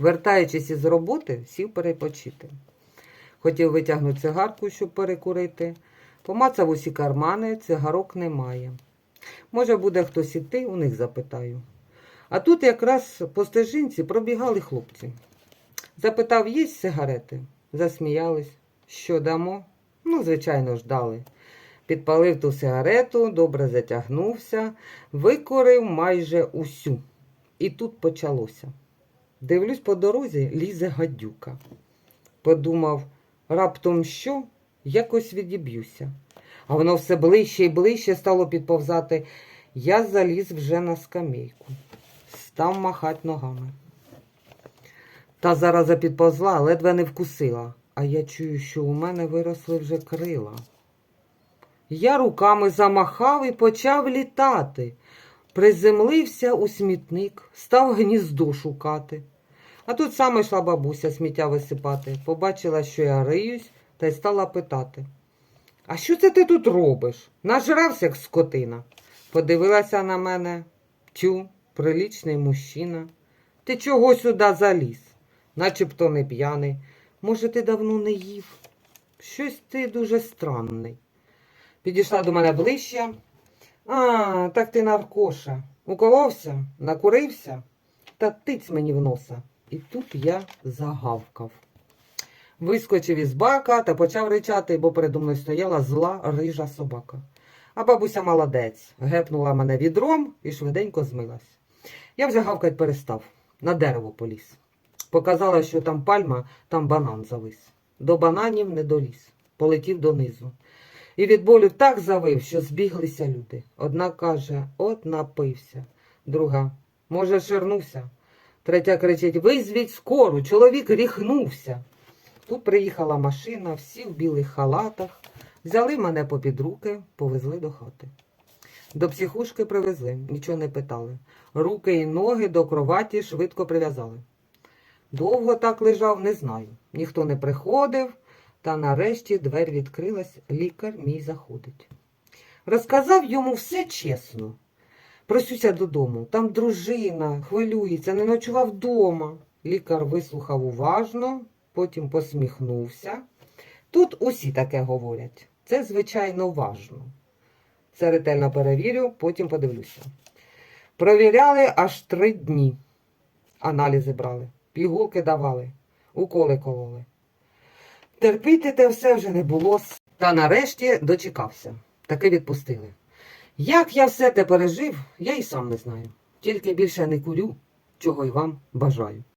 Вертаючись із роботи, сів перепочити. Хотів витягнути цигарку, щоб перекурити. Помацав усі кармани, цигарок немає. Може, буде хтось іти, у них запитаю. А тут якраз по стежинці пробігали хлопці. Запитав, є сигарети? Засміялись. Що дамо? Ну, звичайно ж, дали. Підпалив ту сигарету, добре затягнувся, викорив майже усю. І тут почалося. Дивлюсь по дорозі, лізе гадюка. Подумав, раптом що, якось відіб'юся. А воно все ближче і ближче стало підповзати. Я заліз вже на скамейку, став махати ногами. Та зараза підповзла, ледве не вкусила, а я чую, що у мене виросли вже крила. Я руками замахав і почав літати. Приземлився у смітник, став гніздо шукати. А тут саме йшла бабуся сміття висипати. Побачила, що я риюсь, та й стала питати. А що це ти тут робиш? Нажрався, як скотина. Подивилася на мене. Тю, прилічний мужчина. Ти чого сюди заліз? Начебто не п'яний. Може, ти давно не їв? Щось ти дуже странний. Підійшла до мене ближче. А, так ти наркоша. Уколовся, накурився та тиць мені в носа. І тут я загавкав. Вискочив із бака та почав ричати, бо передо мною стояла зла рижа собака. А бабуся молодець, гепнула мене відром і швиденько змилась. Я вже гавкать перестав, на дерево поліз. Показала, що там пальма, там банан завис. До бананів не доліз, полетів донизу. І від болю так завив, що збіглися люди. Одна каже, от напився. Друга, може, ширнувся. Третя кричить: Визвіть скору, чоловік ріхнувся. Тут приїхала машина, всі в білих халатах, взяли мене попід руки, повезли до хати. До психушки привезли, нічого не питали. Руки і ноги до кроваті швидко прив'язали. Довго так лежав, не знаю. Ніхто не приходив, та нарешті двері відкрилась, лікар мій заходить. Розказав йому все чесно. Просюся додому. Там дружина хвилюється, не ночував вдома. Лікар вислухав уважно, потім посміхнувся. Тут усі таке говорять. Це, звичайно, важно. Це ретельно перевірю, потім подивлюся. Провіряли аж три дні. Аналізи брали, пігулки давали, уколи кололи. Терпіти те все вже не було. Та нарешті дочекався. Таки відпустили. Як я все те пережив, я й сам не знаю. Тільки більше не курю, чого й вам бажаю.